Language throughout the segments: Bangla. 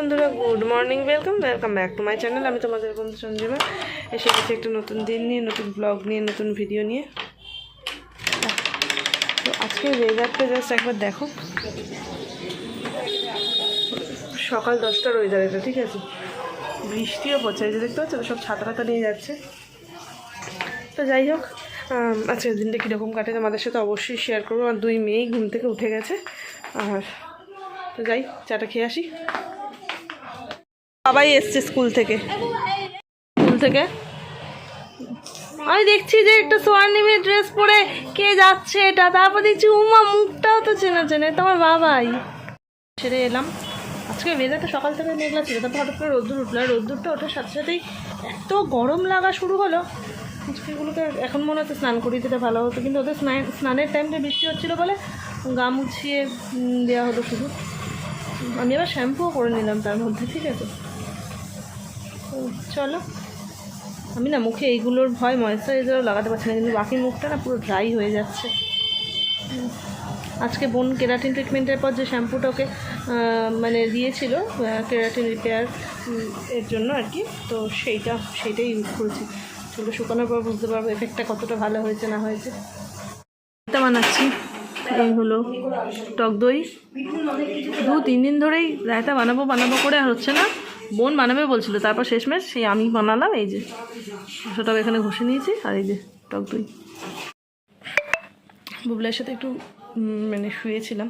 বন্ধুরা good morning welcome welcome back to my channel আমি তোমাদের বন্ধু সঞ্জীবা। এসে গেছি একটা নতুন দিন নিয়ে, নতুন ব্লগ নিয়ে, নতুন ভিডিও নিয়ে। তো আজকে ওয়েদারটা জাস্ট একবার দেখো। সকাল দশটার ওয়েদার এটা, ঠিক আছে? বৃষ্টিও পড়ছে, এই যে দেখতে পাচ্ছ, সব ছাতা ছাতা নিয়ে যাচ্ছে। তো যাই হোক আজকের দিনটা কীরকম কাটে তোমাদের সাথে অবশ্যই শেয়ার করব। আমার দুই মেয়েই ঘুম থেকে উঠে গেছে। আর তো যাই, চাটা খেয়ে আসি। বাবাই এসছে স্কুল থেকে। স্কুল থেকে? আমি দেখছি যে একটা সোয়ানিমের ড্রেস পরে কে যাচ্ছে এটা। তারপর দেখছি উমা মুখটাও তো চেনা চেনে তোমার বাবাই। ছেড়ে এলাম। আজকে ওয়েদারটা সকাল থেকে মেঘলা ছিল, তারপর হঠাৎ করে রোদ্দুর উঠল। আর রোদ্দুরটা ওঠার সাথে সাথেই এত গরম লাগা শুরু হলো। আজকেগুলোকে এখন মনে হচ্ছে স্নান করিয়ে দিতে ভালো হতো, কিন্তু ওদের স্নান স্নানের টাইমটা বৃষ্টি হচ্ছিল বলে গা মুছিয়ে দেওয়া হলো শুধু। আমি আবার শ্যাম্পুও করে নিলাম তার মধ্যে, ঠিক আছে? চলো। আমি না মুখে এইগুলোর ভয় ময়েশ্চারাইজারও লাগাতে পারছি না, কিন্তু বাকি মুখটা না পুরো ড্রাই হয়ে যাচ্ছে। আজকে বোন কেরাটিন ট্রিটমেন্টের পর যে শ্যাম্পুটা ওকে মানে দিয়েছিল কেরাটিন রিপেয়ার এর জন্য আর কি, তো সেইটা, সেইটাই ইউজ করেছি। চুলটা শুকানোর পর বুঝতে পারব এফেক্টটা কতটা ভালো হয়েছে, না হয়েছে। বানাচ্ছি। এই হলো টক দই। দু, তিন দিন ধরেই রায়তা বানাবো বানাবো করে আর হচ্ছে না। বোন বানাবে বলছিল। তারপর শেষমেশ সেই আমি বানালাম, এই যে সেটা এখানে ঘষে নিয়েছি, আর এই যে টক দই। বুবলাইয়ের সাথে একটু মানে শুয়েছিলাম।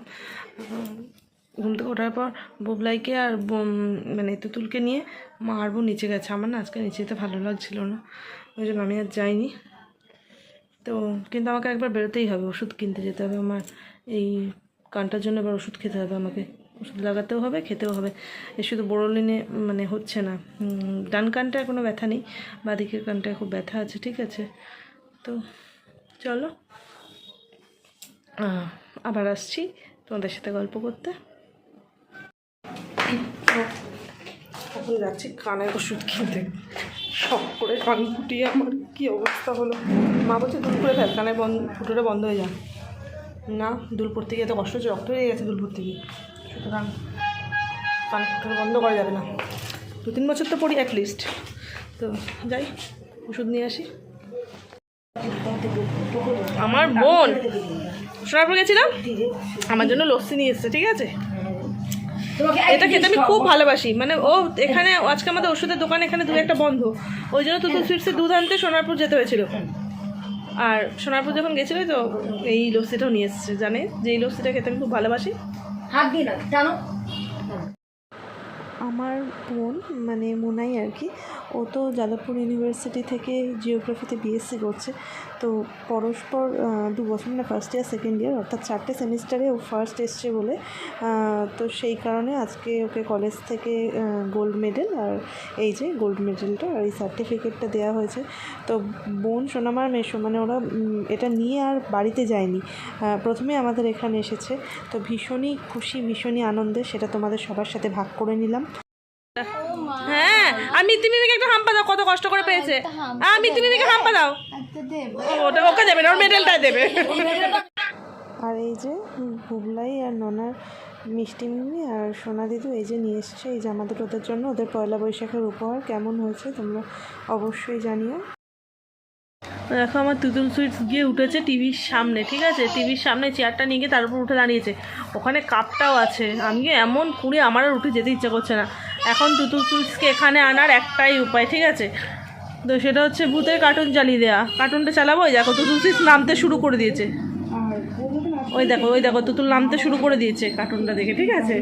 ঘুম থেকে ওঠার পর বুবলাইকে আর মানে তুতুলকে নিয়ে মা আর বোন নিচে গেছে। আমার না আজকে নিচে যেতে ভালো লাগছিল না, ওই জন্য আমি আর যাইনি। তো কিন্তু আমাকে একবার বেরোতেই হবে, ওষুধ কিনতে যেতে হবে। আমার এই কানটার জন্য এবার ওষুধ খেতে হবে আমাকে। ওষুধ লাগাতেও হবে, খেতেও হবে। এ শুধু বোরোলিনে মানে হচ্ছে না ডান কানটায় কোনো ব্যথা নেই বাদিকের কানটায় খুব ব্যথা আছে, ঠিক আছে? তো চলো আবার আসছি তোমাদের সাথে গল্প করতে। এখন যাচ্ছি কানের ওষুধ কিনতে শখ করে কান ফুটিয়ে আমার কী অবস্থা হলো? মা বলছে, দুল করে ফেল, কানের বন্ধ ফুটোটা বন্ধ হয়ে যায় না, দুল পড়তে গিয়ে এত কষ্ট হচ্ছে, রক্ত হয়ে গেছে দুল পড়তে গিয়ে। সুতরাং কান ফুটোটা বন্ধ করা যাবে না। দু তিন বছর তো পড়ি অ্যাটলিস্ট তো যাই, ওষুধ নিয়ে আসি। আমার বোন। সোনারপুর গেছিলাম? আমার জন্য লস্যি নিয়ে এসছে, ঠিক আছে? এটা খেতে আমি খুব ভালোবাসি। মানে ও এখানে, আজকে আমাদের ওষুধের দোকান, এখানে দু একটা বন্ধ। ওই জন্য তুতুল সুইটসে দুধ আনতে সোনারপুর যেতে হয়েছিল। আর সোনারপুর যখন গেছিল তো, এই লস্যিটাও নিয়ে এসছে, জানে? যে এই লস্যিটা খেতে আমি খুব ভালোবাসি। হাত দিয়ে না টানো। আমার বোন মানে মোনাই আর কি ও তো যাদবপুর ইউনিভার্সিটি থেকে জিওগ্রাফিতে বিএসসি করছে। তো পরস্পর দু বছর মানে ফার্স্ট ইয়ার সেকেন্ড ইয়ার অর্থাৎ চারটে সেমিস্টারে ও ফার্স্ট এসছে বলে। তো সেই কারণে আজকে ওকে কলেজ থেকে গোল্ড মেডেল আর এই যে গোল্ড মেডেলটা আর এই সার্টিফিকেটটা দেওয়া হয়েছে। তো বোন সোনামার মেশো মানে ওরা এটা নিয়ে আর বাড়িতে যায়নি। প্রথমে আমাদের এখানে এসেছে। তো ভীষণই খুশি, ভীষণই আনন্দে সেটা তোমাদের সবার সাথে ভাগ করে নিলাম। হ্যাঁ আর মিতি মিমিকে একটা হাম্পা দাও কত কষ্ট করে পেয়েছে। আর মিতি মিমিকে হাম্পা দাও। ওটা ওকে দেবে না ওর মেডেলটাই দেবে। আর এই যে বুবলাই আর ননার মিষ্টি মিমি আর সোনা দিদু এই যে নিয়ে এসছে এই জামা দুটো ওদের জন্য ওদের পয়লা বৈশাখের উপহার কেমন হয়েছে তোমরা অবশ্যই জানিও। দেখো আমার তুতুল সুইটস গিয়ে উঠেছে টিভির সামনে ঠিক আছে? টিভির সামনে চেয়ারটা নিয়ে গিয়ে তার উপর উঠে দাঁড়িয়েছে। ওখানে কাপটাও আছে। আমি এমন কুড়ে আমার আর উঠে যেতে ইচ্ছা করছে না। এখন তুতুল সুইটসকে এখানে আনার একটাই উপায়, ঠিক আছে? তো সেটা হচ্ছে ভূতের কার্টুন চালিয়ে দেওয়া কার্টুনটা চালাবো? ওই দেখো, তুতুল সুইটস নামতে শুরু করে দিয়েছে। ওই দেখো ওই দেখো, তুতুল নামতে শুরু করে দিয়েছে কার্টুনটা দেখে, ঠিক আছে?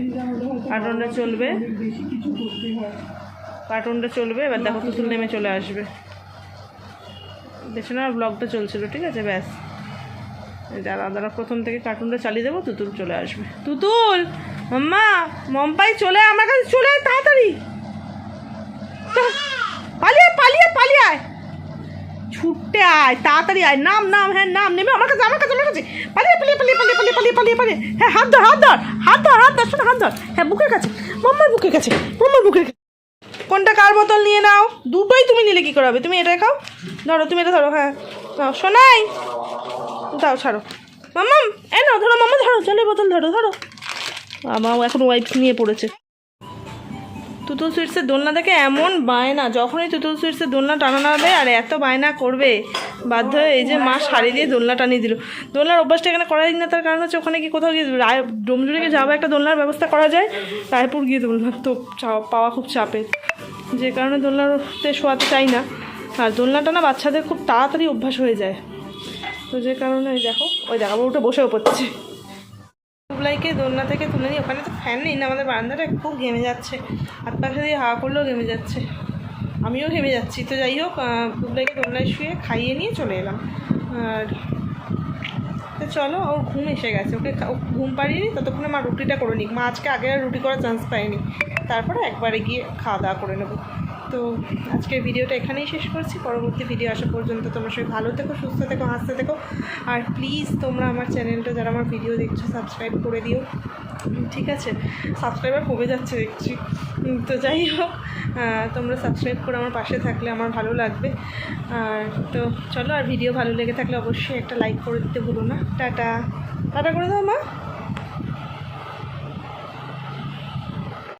কার্টুনটা চলবে। কার্টুনটা চলবে, এবার দেখো তুতুল নেমে চলে আসবে। দেখছ না ব্লগটা চলছিল, ঠিক আছে? ব্যাস। যারা দাঁড়া প্রথম থেকে কার্টুনটা চালিয়ে দেবো, তুতুল চলে আসবে। তুতুল! মাম্মা, মম্পাই চলে আমার কাছে চলে আয় তাড়াতাড়ি। পালিয়ে পালিয়ে পালিয়ে আয়। ছুটতে আয়, তাড়াতাড়ি আয়। নাম নাম হ্যাঁ নাম, নেমে আমার কাছে আমার কাছে আমার কাছে। পালিয়ে পালিয়ে পালিয়ে পালিয়ে পালিয়ে পালিয়ে পালিয়ে পালিয়ে। হ্যাঁ হাত ধর হাত ধর হাত ধর হাত ধর, শোনো, হাত ধর। হ্যাঁ বুকের কাছে, মাম্মার বুকের কাছে, মাম্মার বুকের কাছে। কোনটা কার বোতল নিয়ে নাও? দুটোই তুমি নিলে কি করে হবে? তুমি এটা খাও? ধরো, তুমি এটা ধরো হ্যাঁ। নাও শোনাই দাও, ছাড়ো। মাম্মাম এ নাও, ধরো, মাম্মা, ধরো, জলের বোতল ধরো ধরো। আমার এখন ওয়াইপস নিয়ে পড়েছে। তুতুল সুইটসের দোলনা দেখে এমন বায়না, যখনই তুতুল সুইটসের দোলনা টানানো হবে আর এত বায়না করবে, বাধ্য হয়ে এই যে মা শাড়ি দিয়ে দোলনা টানিয়ে দিল। দোলনার অভ্যাসটা এখানে করাই না, তার কারণ হচ্ছে ওখানে কি কোথাও গিয়ে রায় ডোমজুড়িকে যাওয়া একটা দোলনার ব্যবস্থা করা যায়, রায়পুর গিয়ে দোলনা তো পাওয়া খুব চাপের। যে কারণে দোলনাতে শোয়াতে চাই না। আর দোলনাটা না বাচ্চাদের খুব তাড়াতাড়ি অভ্যাস হয়ে যায়। তো যে কারণে দেখো, ওই দেখাবো ওটা বসেও পড়ছে। টুবলাইকে দোলনা থেকে তুলে নিই। ওখানে তো ফ্যান নেই না, আমাদের বারান্দাটা খুব ঘেমে যাচ্ছে। হাত পাখা দিয়ে হাওয়া করলেও ঘেমে যাচ্ছে। আমিও ঘেমে যাচ্ছি। তো যাই হোক টুবলাইকে দোলনায় শুয়ে খাইয়ে নিয়ে চলে এলাম। আর তো চলো ওর ঘুম এসে গেছে। ওকে ঘুম পাড়িয়ে নি, ততক্ষণে মা রুটিটা করে নিক। মা আজকে আগে রুটি করার চান্স পায়নি। তারপরে একবারে গিয়ে খাওয়া দাওয়া করে নেব। তো আজকের ভিডিওটা এখানেই শেষ করছি। পরবর্তী ভিডিও আসা পর্যন্ত তোমরা সবাই ভালো থেকো, সুস্থ থেকো, হাসতে থেকো। আর প্লিজ তোমরা আমার চ্যানেলটা যারা আমার ভিডিও দেখছ সাবস্ক্রাইব করে দিও। ঠিক আছে? সাবস্ক্রাইবার কমে যাচ্ছে দেখছি। তো যাই হোক তোমরা সাবস্ক্রাইব করে আমার পাশে থাকলে আমার ভালো লাগবে। আর তো চলো, আর ভিডিও ভালো লেগে থাকলে অবশ্যই একটা লাইক করে দিতে ভুলো না। টাটা। টাটা করে দাও মা।